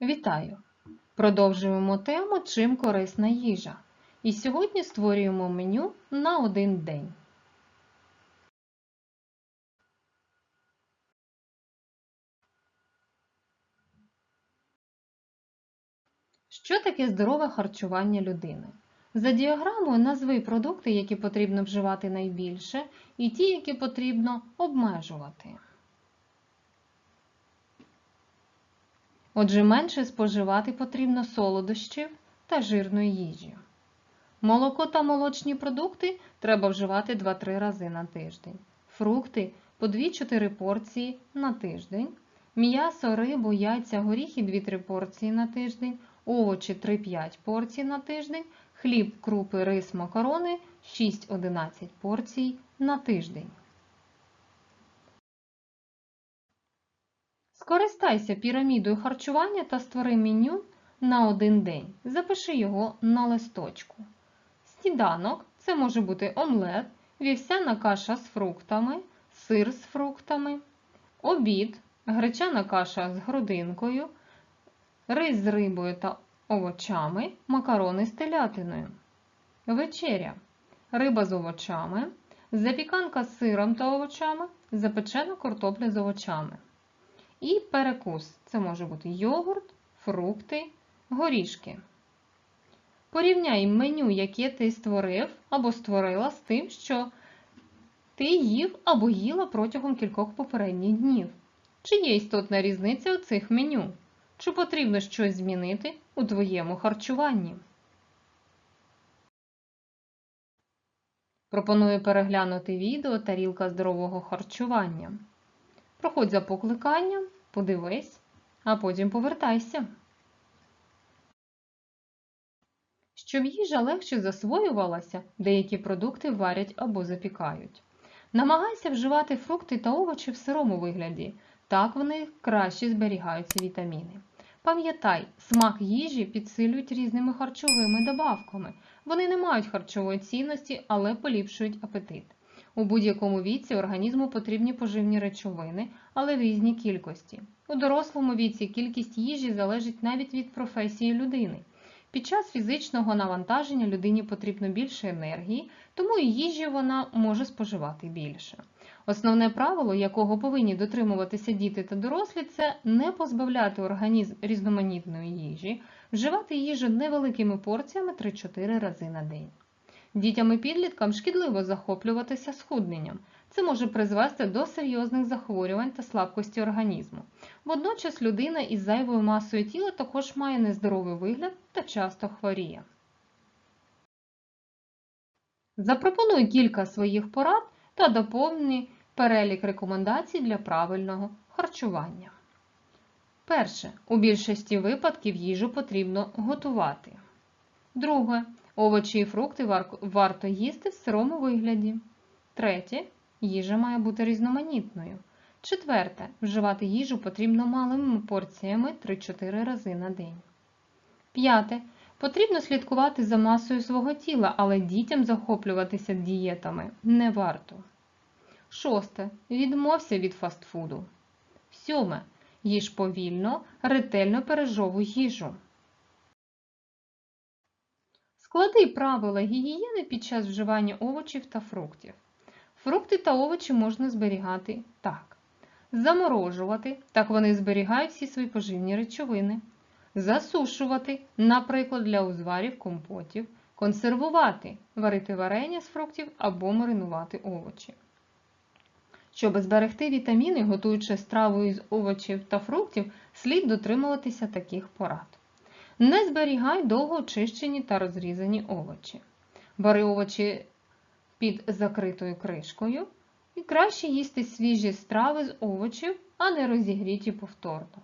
Вітаю! Продовжуємо тему Чим корисна їжа. І сьогодні створюємо меню на один день. Що таке здорове харчування людини? За діаграмою назви продукти, які потрібно вживати найбільше, і ті, які потрібно обмежувати. Отже, менше споживати потрібно солодощів та жирної їжі. Молоко та молочні продукти треба вживати 2-3 рази на тиждень. Фрукти по 2-4 порції на тиждень. М'ясо, рибу, яйця, горіхи 2-3 порції на тиждень, овочі 3-5 порцій на тиждень, хліб, крупи, рис, макарони 6-11 порцій на тиждень. Скористайся пірамідою харчування та створи меню на один день. Запиши його на листочку. Сніданок це може бути омлет, вівсяна каша з фруктами, сир з фруктами, обід, гречана каша з грудинкою, рис з рибою та овочами, макарони з телятиною. Вечеря. Риба з овочами, запіканка з сиром та овочами, запечена картопля з овочами. І перекус це може бути йогурт, фрукти, горішки. Порівняй меню, яке ти створив або створила з тим, що ти їв або їла протягом кількох попередніх днів. Чи є істотна різниця у цих меню? Чи потрібно щось змінити у твоєму харчуванні? Пропоную переглянути відео Тарілка здорового харчування. Проходь за покликанням, подивись, а потім повертайся. Щоб їжа легше засвоювалася, деякі продукти варять або запікають. Намагайся вживати фрукти та овочі в сирому вигляді, так вони краще зберігаються вітаміни. Пам'ятай, смак їжі підсилюють різними харчовими добавками. Вони не мають харчової цінності, але поліпшують апетит. У будь-якому віці організму потрібні поживні речовини, але в різній кількості. У дорослому віці кількість їжі залежить навіть від професії людини. Під час фізичного навантаження людині потрібно більше енергії, тому і їжі вона може споживати більше. Основне правило, якого повинні дотримуватися діти та дорослі, це не позбавляти організм різноманітної їжі, вживати їжу невеликими порціями 3-4 рази на день. Дітям і підліткам шкідливо захоплюватися схудненням. Це може призвести до серйозних захворювань та слабкості організму. Водночас людина із зайвою масою тіла також має нездоровий вигляд та часто хворіє. Запропонуй кілька своїх порад та доповни перелік рекомендацій для правильного харчування. Перше. У більшості випадків їжу потрібно готувати. Друге. Овочі і фрукти варто їсти в сирому вигляді. Третє. Їжа має бути різноманітною. Четверте. Вживати їжу потрібно малими порціями 3-4 рази на день. П'яте. Потрібно слідкувати за масою свого тіла, але дітям захоплюватися дієтами не варто. Шосте. Відмовся від фастфуду. Сьоме. Їж повільно, ретельно пережовуй їжу. Склади правила гігієни під час вживання овочів та фруктів. Фрукти та овочі можна зберігати так. Заморожувати, так вони зберігають всі свої поживні речовини. Засушувати, наприклад, для узварів компотів. Консервувати, варити варення з фруктів або маринувати овочі. Щоб зберегти вітаміни, готуючи страву із овочів та фруктів, слід дотримуватися таких порад. Не зберігай довго очищені та розрізані овочі. Бери овочі під закритою кришкою і краще їсти свіжі страви з овочів, а не розігріті повторно.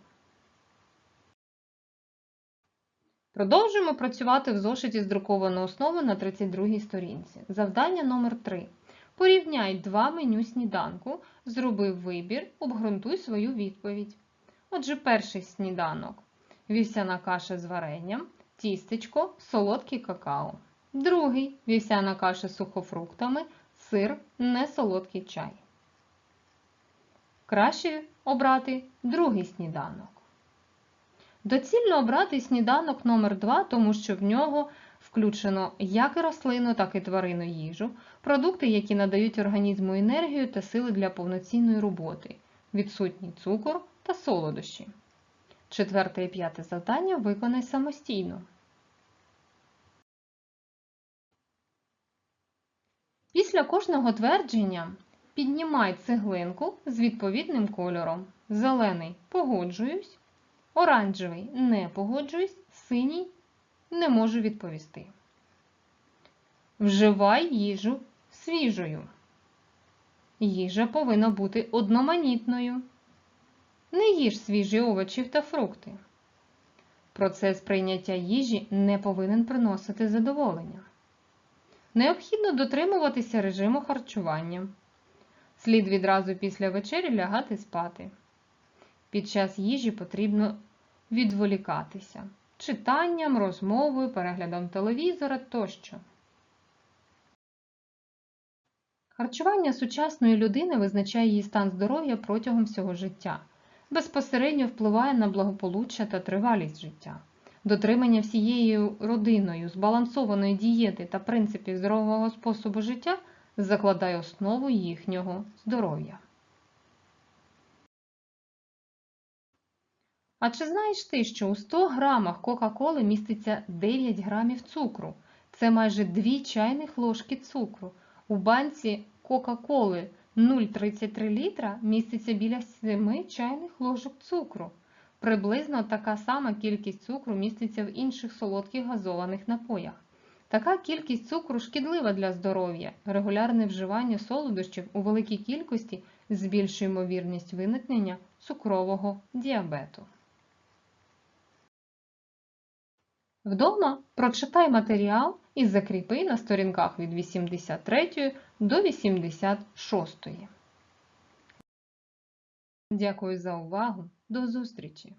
Продовжуємо працювати в зошиті з друкованою основою на 32 сторінці. Завдання номер 3 Порівняй два меню сніданку, зроби вибір, обґрунтуй свою відповідь. Отже, перший сніданок вівсяна каша з варенням, тістечко, солодкий какао. Другий вівсяна каша з сухофруктами, сир, несолодкий чай. Краще обрати другий сніданок. Доцільно обрати сніданок номер 2 тому що в нього включено як і рослинну, так і тваринну їжу, продукти, які надають організму енергію та сили для повноцінної роботи, відсутній цукор та солодощі. Четверте і п'яте завдання виконай самостійно. Після кожного твердження піднімай цеглинку з відповідним кольором. Зелений погоджуюсь, оранжевий не погоджуюсь, синій не можу відповісти. Вживай їжу свіжою. Їжа повинна бути одноманітною. Не їж свіжі овочів та фрукти. Процес прийняття їжі не повинен приносити задоволення. Необхідно дотримуватися режиму харчування. Слід відразу після вечері лягати спати. Під час їжі потрібно відволікатися читанням, розмовою, переглядом телевізора тощо. Харчування сучасної людини визначає її стан здоров'я протягом всього життя, безпосередньо впливає на благополуччя та тривалість життя. Дотримання всією родиною збалансованої дієти та принципів здорового способу життя закладає основу їхнього здоров'я. А чи знаєш ти, що у 100 грамах Кока-Коли міститься 9 грамів цукру? Це майже 2 чайних ложки цукру. У банці Кока-Коли 0,33 літра міститься біля 7 чайних ложок цукру. Приблизно така сама кількість цукру міститься в інших солодких газованих напоях. Така кількість цукру шкідлива для здоров'я. Регулярне вживання солодощів у великій кількості збільшує ймовірність виникнення цукрового діабету. Вдома прочитай матеріал і закріпи на сторінках від 83 до 86. Дякую за увагу. До зустрічі!